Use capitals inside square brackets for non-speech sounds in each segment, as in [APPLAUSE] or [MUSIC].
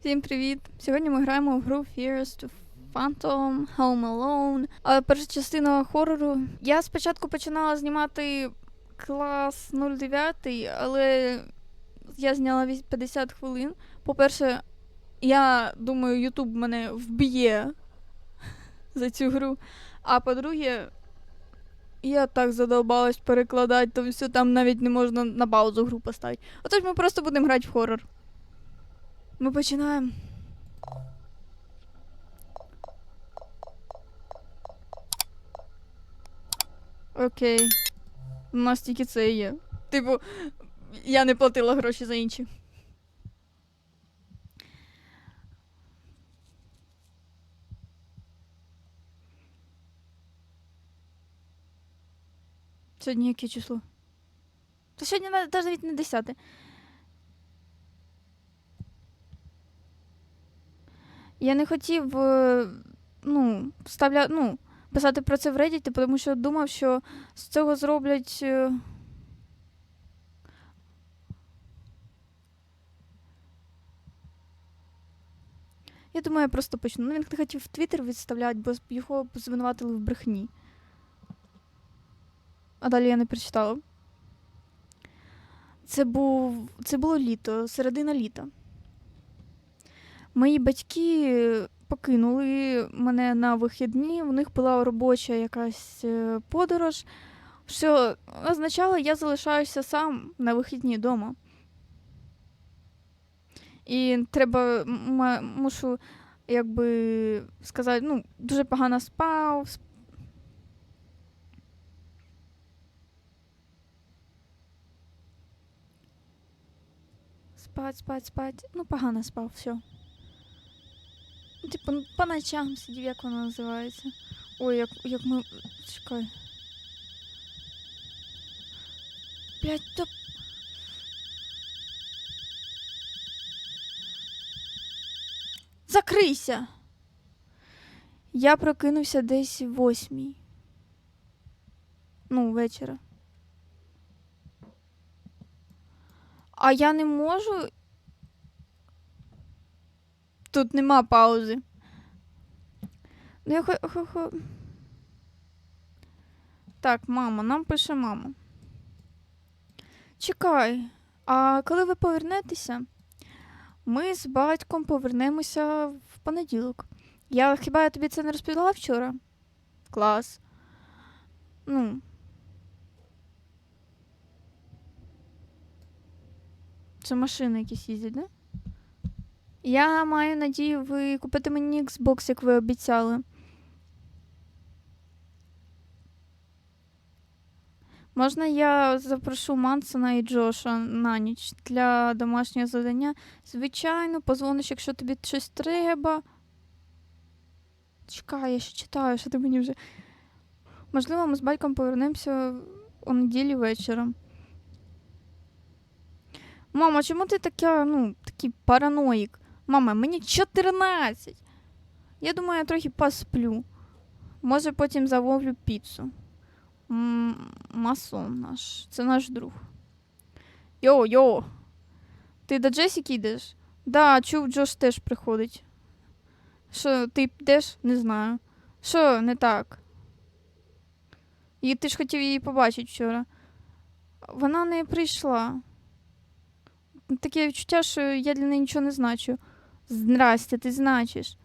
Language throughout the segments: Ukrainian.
Всім привіт! Сьогодні ми граємо в гру Fears to Phantom Home Alone. А перша частина хорору. Я спочатку починала знімати клас 09, але я зняла вісь- 50 хвилин. По-перше, я думаю, YouTube мене вб'є [LAUGHS] за цю гру. А по-друге, я так задолбалась перекладати, то все там навіть не можна на паузу гру поставити. Отож ми просто будемо грати в хорор. Ми починаємо. Окей. У нас тільки це є. Типу, я не платила гроші за інші. Сьогодні яке число? Та сьогодні навіть не 10. Я не хотів е, ну, вставля... ну, писати про це в Reddit, тому що думав, що з цього зроблять. е, Я думаю, я просто почну. Ну, він не хотів в Твіттер відставляти, бо його звинуватили в брехні. А далі я не прочитала. Це був. Це було літо, середина літа. Мої батьки покинули мене на вихідні, у них була робоча якась е, подорож, що означало, я залишаюся сам на вихідні вдома. І треба, мушу, якби сказати, ну, дуже погано спав. сп- Спать, спать, спать. Ну, погано спав, все. Типу, по ночам сидів, як воно називається. Ой, як, як ми. Чекай. Блять, то. Закрийся! Я прокинувся десь восьмій. Ну, вечора. А я не можу Тут нема паузи. Ну, я хо, хо, хо... Так, мама, нам пише мама. Чекай, а коли ви повернетеся, ми з батьком повернемося в понеділок. Я хіба я тобі це не розповіла вчора? Клас. Ну. Це машини якісь їздять, да? Я маю надію, ви купите мені Xbox, як ви обіцяли. Можна я запрошу Мансона і Джоша на ніч для домашнього завдання? Звичайно, позвониш, якщо тобі щось треба. Чекай, я ще читаю, що ти мені вже. Можливо, ми з батьком повернемося у неділі вечором. Мама, чому ти така, ну, такий параноїк? Мама, мені 14. Я думаю, я трохи посплю. Може, потім замовлю піцу. Масон наш. Це наш друг. Йо, йо. Ти до Джесіки йдеш? Да, чув, Джош теж приходить. Що, ти йдеш? Не знаю. Що не так? І ти ж хотів її побачити вчора. Вона не прийшла. Таке відчуття, що я для неї нічого не значу. Здрасте, ти значиш.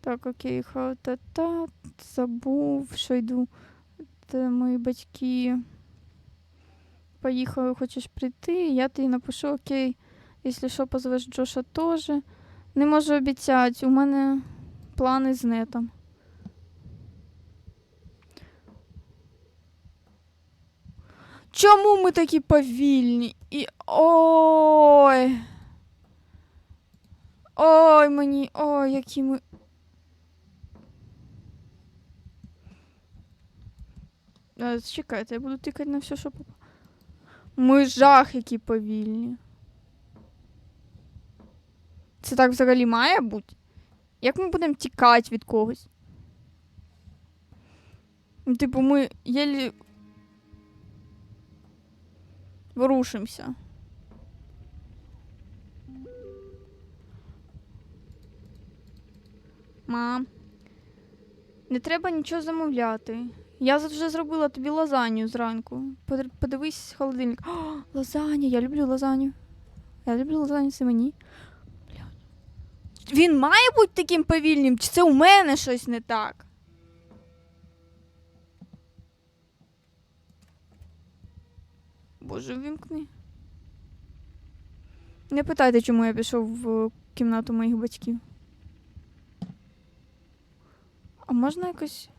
Так, окей, ха-та-та. Забув, що йду. Та мої батьки поїхали, хочеш прийти. Я тобі напишу, окей. Якщо що, позвеш Джоша теж. Не можу обіцяти, у мене плани з нетом. Чому ми такі повільні? І. Ой. Ой, мені. Ой, які ми. Е, Чекайте, я буду тикати на все, що поп... Ми жах, які повільні. Це так взагалі має бути? Як ми будемо тікати від когось? Типу, ми єлі ворушимося. Мам. Не треба нічого замовляти. Я вже зробила тобі лазанью зранку. Подивись холодильник. О, лазанья, я люблю лазанью. Я люблю лазанью, це мені. Він має бути таким повільним, чи це у мене щось не так? Боже, вимкни. Не питайте, чому я пішов в кімнату моїх батьків. А можна якось.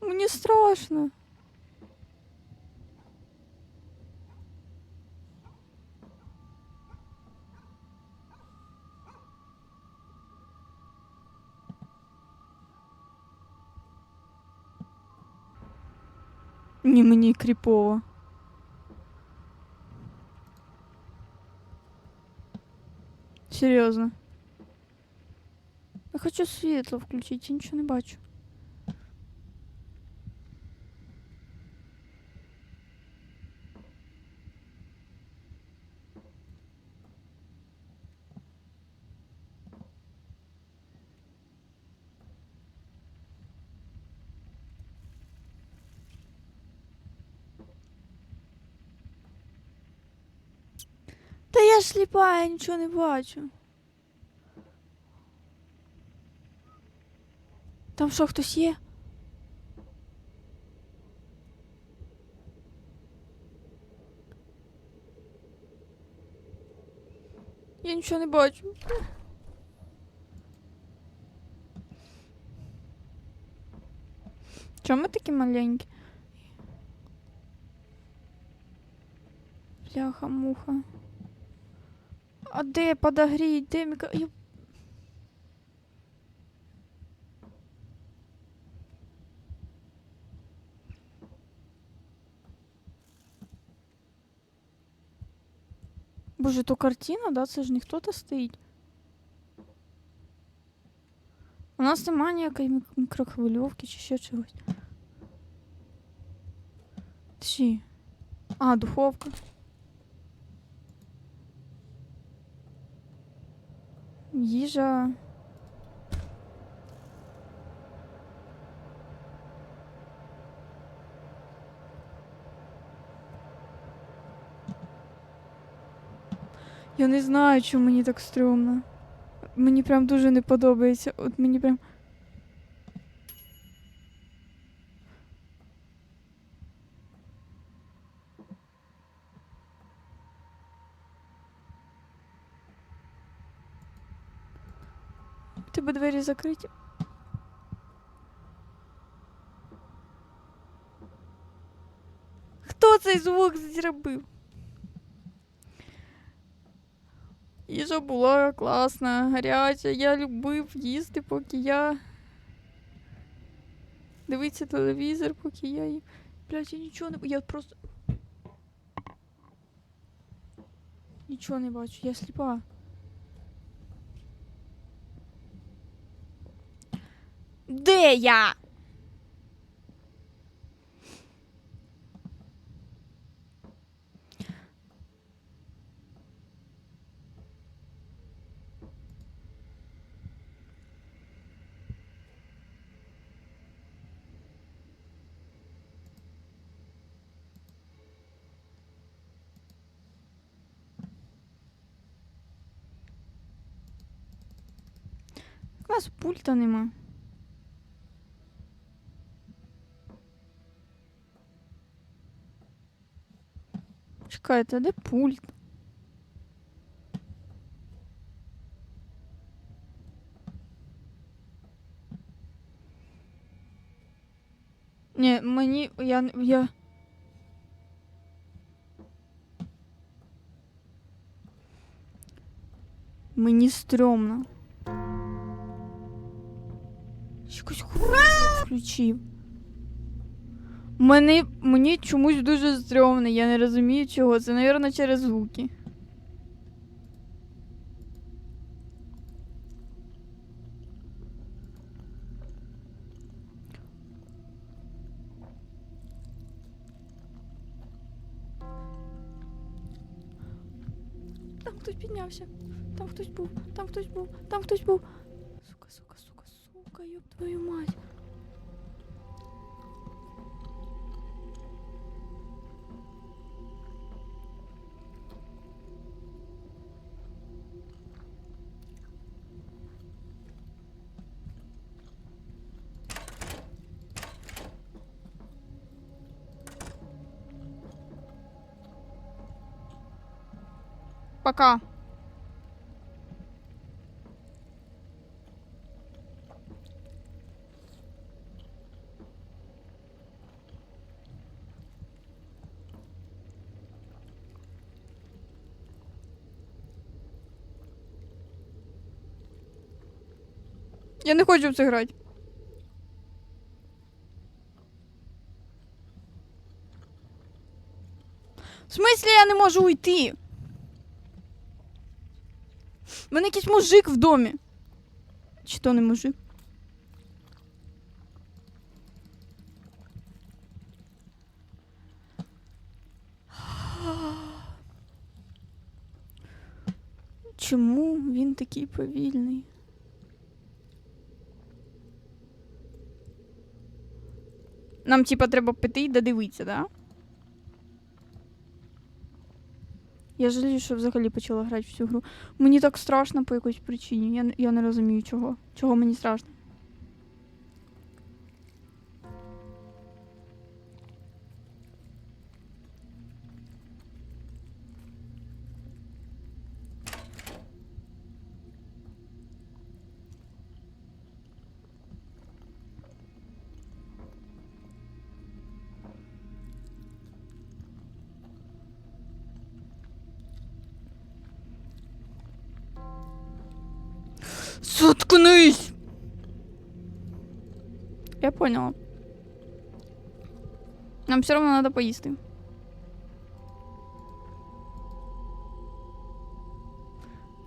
Мені страшно. Ні, мені кріпово. Серйозно. Я хочу світло включити, я нічого не бачу. Сліпа, я нічого не бачу. Там що, хтось є? Я нічого не бачу. Чому ми такі маленькі? Бляха-муха. А де подогріть? Де міка... Боже, то картина, да? Це ж не хто-то стоїть. У нас немає ніякої мік- мікрохвильовки чи ще чогось. Чи? А, духовка. Їжа. Я не знаю, чому мені так стрьомно. Мені прям дуже не подобається. От мені прям. У тебе двері закриті. Хто цей звук зробив? Їжа була класна, гаряча. Я любив їсти, поки я. Дивитися телевізор, поки я їм. Блять, я нічого не. Я просто. Нічого не бачу, я сліпа. Де я? У нас пульта нема. Чекайте, а де пульт? Ні, мені. Я. н- я... Мені стрьомно. Якусь хуйню включив. Мені, мені чомусь дуже стрьомно, я не розумію чого. Це, мабуть, через звуки. Там хтось піднявся. Там хтось був, там хтось був, там хтось був. Сука, сука, сука, сука, ёб твою мать. Пока. Я не хочу в це грати. В смислі я не можу уйти? Мене якийсь мужик в домі. Чи то не мужик? Чому він такий повільний? Нам, типа, треба піти і додивитися, да? Я жалію, що взагалі почала грати в цю гру. Мені так страшно по якоїсь причині. Я, я не розумію чого. Чого мені страшно. Поняла. Нам все равно надо поїсти.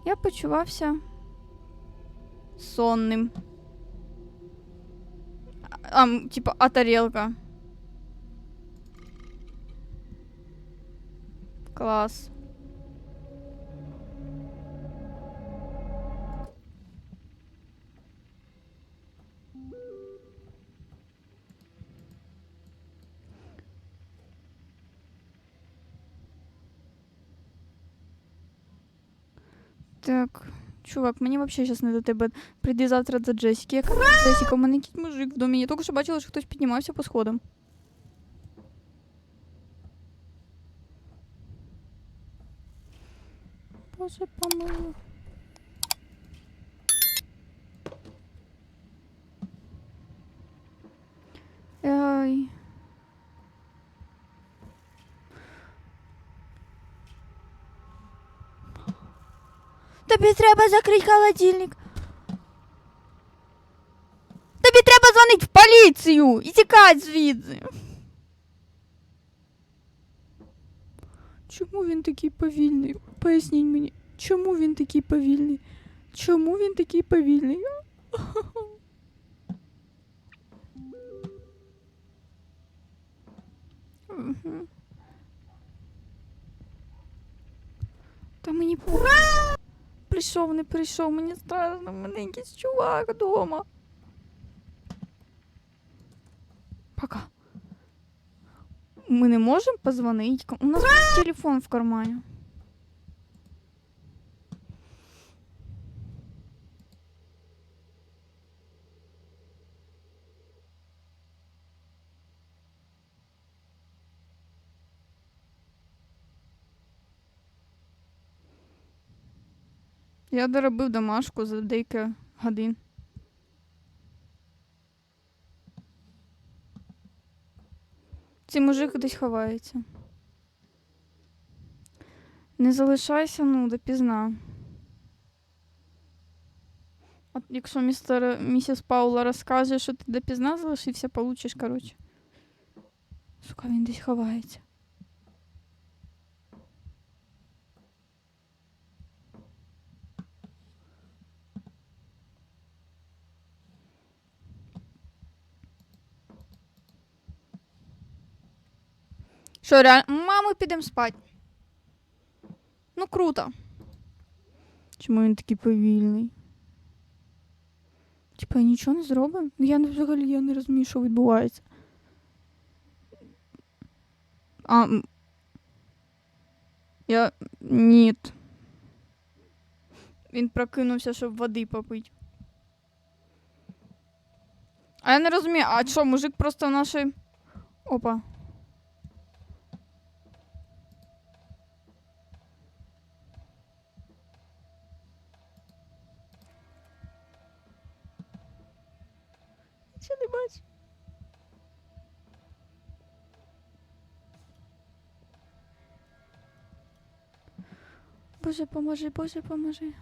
Я почувався сонним. А, м, типа, а тарелка? Клас. Чувак, мені взагалі зараз не до тебе. Прийди завтра до Джесіки. Яка Джесіка? У мене якийсь мужик в домі. Я тільки що бачила, що хтось піднімався по сходам. Боже, помилуй. Тобі треба закрити холодильник. Тобі треба дзвонити в поліцію і тікати звідси. Чому він такий повільний? Поясніть мені, чому він такий повільний? Чому він такий повільний? Мгм. Та мені по... Прийшов, не прийшов, мені страшно, мене якийсь чувак вдома. Пока. Ми не можемо позвонити. У нас телефон в кармані. Я доробив домашку за деякі годин. Цей мужик десь ховається. Не залишайся, ну, допізна. От якщо містер, місіс Паула розкаже, що ти допізна залишився, получиш, коротше. Сука, він десь ховається. Що, реально? Мамо, підемо спати. Ну, круто. Чому він такий повільний? Типа я нічого не зробив? Ну я взагалі я не розумію, що відбувається. А. Я. Ні. Він прокинувся, щоб води попити. А я не розумію, а що, мужик просто в нашій. Опа. Боже, поможи, Боже, поможи.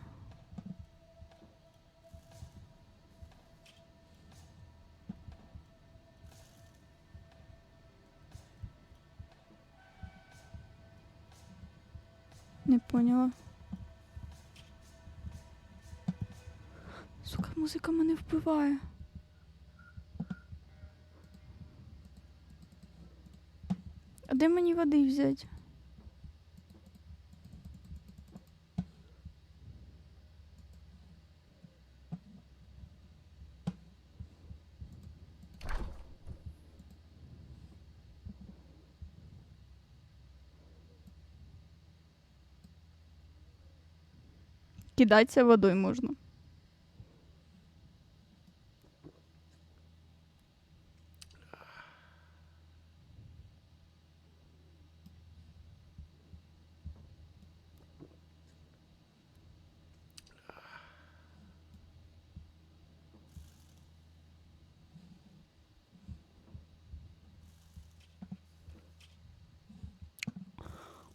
Не поняла. Сука, музика мене вбиває. А де мені води взяти? Кидатися водою можна.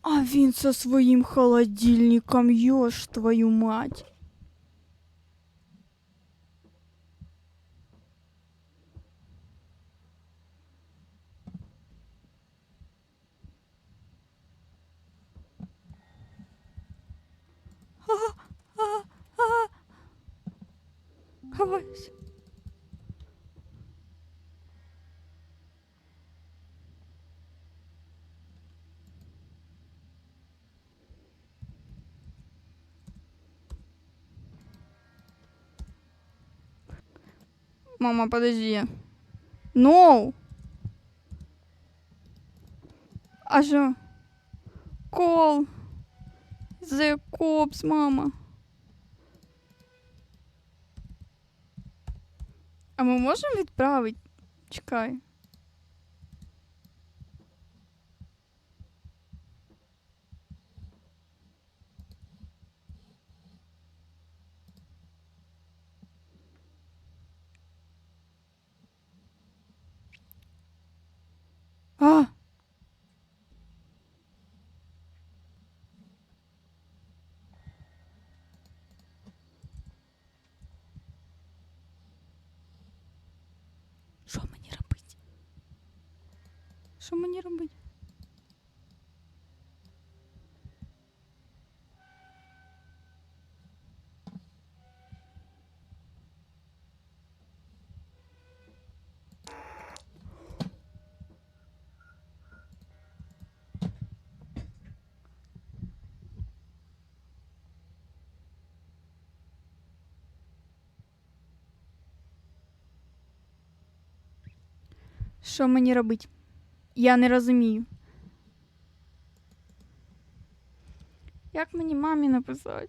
А він со своїм холодильником, ёж твою мать. А, а, а. Ховаюсь. Мама, подожди. No. А що? Call. The cops, мама. А ми можемо відправити? Чекай. А! Що мені робити? Що мені робити? Що мені робити? Я не розумію. Як мені мамі написати?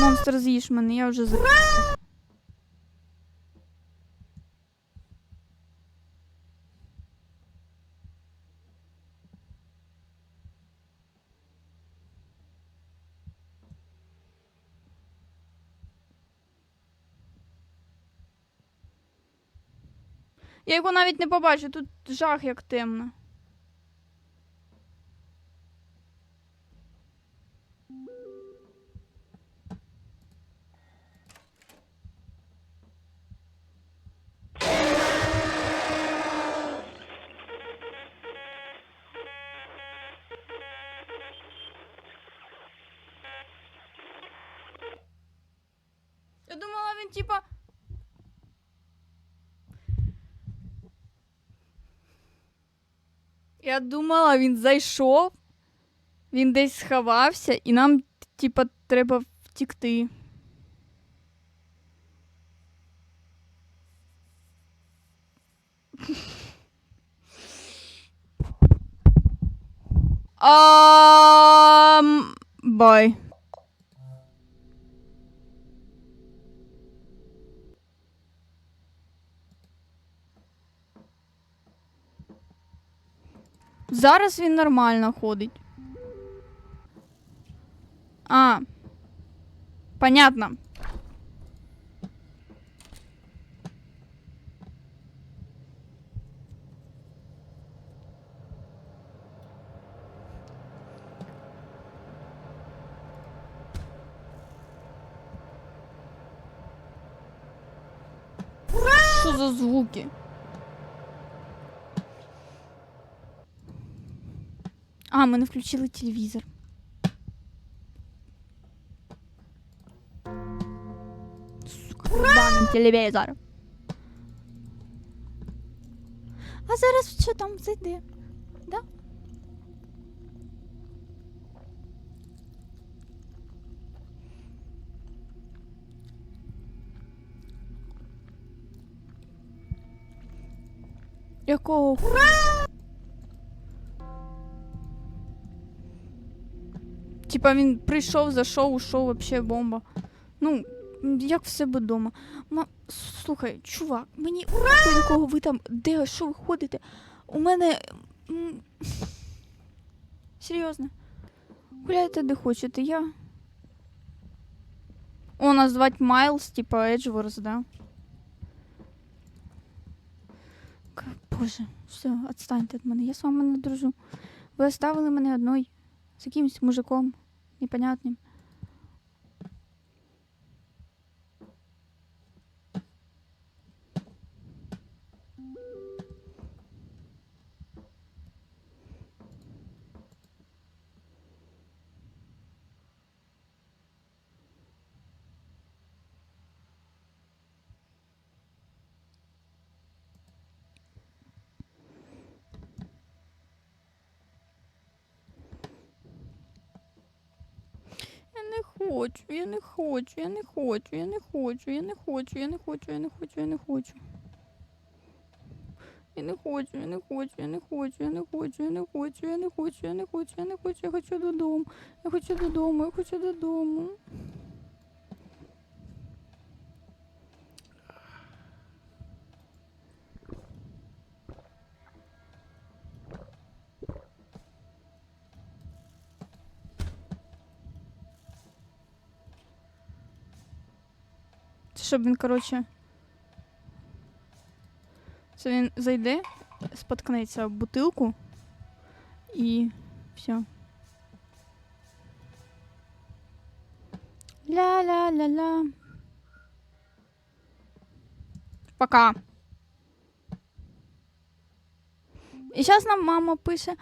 Монстр з'їж мене, я вже за. Я його навіть не побачу, тут жах як темно. Я думала, він типа Я думала, він зайшов, він десь сховався, і нам, типа, треба втікти. Um. Зараз він нормально ходить. А. Понятно. Що за звуки? А, ми не включили телевізор. Сука, телевізор. А зараз що там зайде? Да? Якого хуя? Типа він прийшов, зайшов, ушов, вообще бомба. Ну, як в себе вдома. Ма... Слухай, чувак, мені нахуй на кого ви там, де, що ви ходите? У мене. Серйозно. Гуляйте де хочете, я. О, нас звать Майлз, типа Еджворс, да? Боже, все, отстаньте від мене, я з вами не дружу. Ви оставили мене одной з якимось мужиком непонятні. Хочу, я не хочу, я не хочу, я не хочу, я не хочу, я не хочу, я не хочу, я не хочу. Я не хочу, я не хочу, я не хочу, я не хочу, я не хочу, я не хочу, я не хочу, я не хочу, я хочу додому. Я хочу додому, я хочу додому. Щоб він, коротше. Це він зайде, споткнеться об бутилку і все. Ля-ля-ля-ля. Пока. І зараз нам мама пише.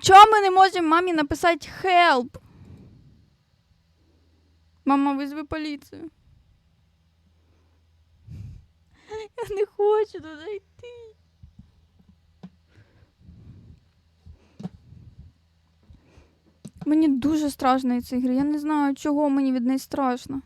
Чого ми не можемо мамі написати help? Мама, визви поліцію. Я не хочу туди йти. Мені дуже страшно від цієї гри. Я не знаю, чого мені від неї страшно.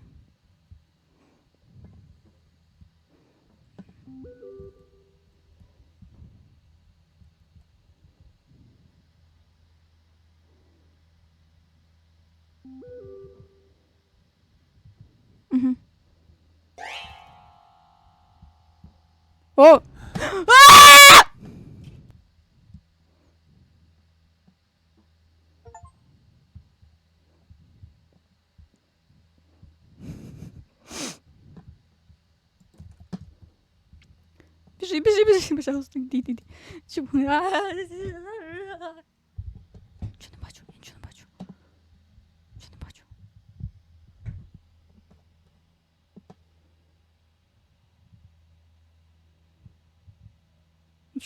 어? Бежи, бежи, бежи, пожалуйста. Иди, иди, иди. Чего?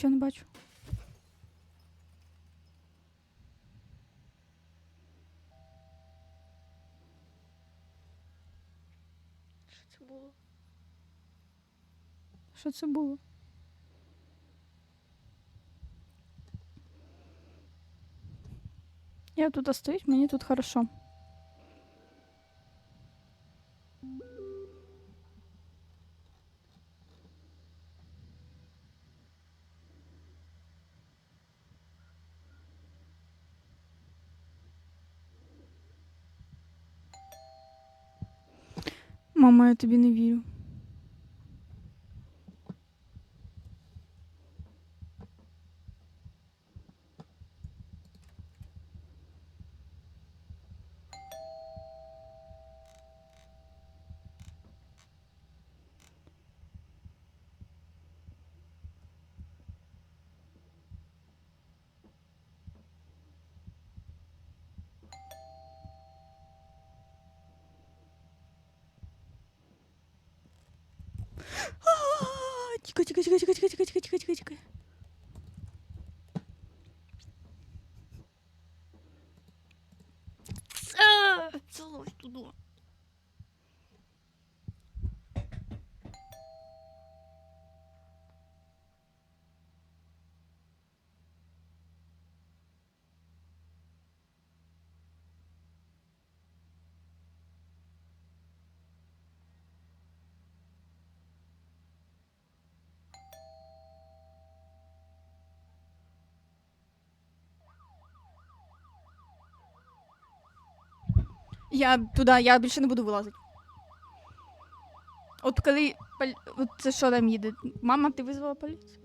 Нічого не бачу. Що це було? Що це було? Я тут стоїть мені тут хорошо. Мама, я тобі не вірю. чекай, чекай, чекай. Я туди, я більше не буду вилазити. От коли. пол- От це що там їде? Мама, ти визвала поліцію?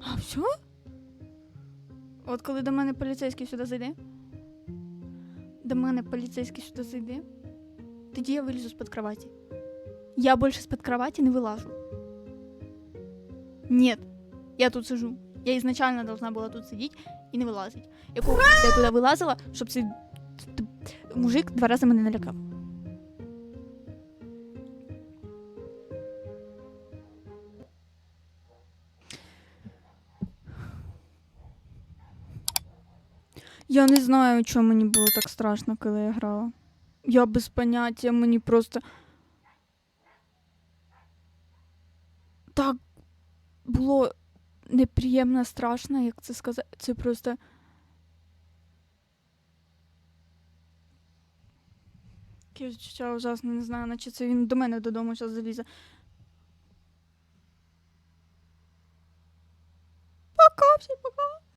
А все? От коли до мене поліцейський сюди зайде. До мене поліцейський сюди зайде. Тоді я вилізу з-під кроваті. Я більше з-під кроваті не вилажу. Нет, я тут сижу. Я изначально должна была тут сидеть і не вилазити. Якого я туди вилазила, щоб цей мужик два рази мене налякав. Я не знаю, чому мені було так страшно, коли я грала. Я без поняття, мені просто. Так було неприємно, страшна, як це сказати. Це просто. Я відчуття ужасно, не знаю, наче це він до мене додому зараз залізе. Пока, всім пока.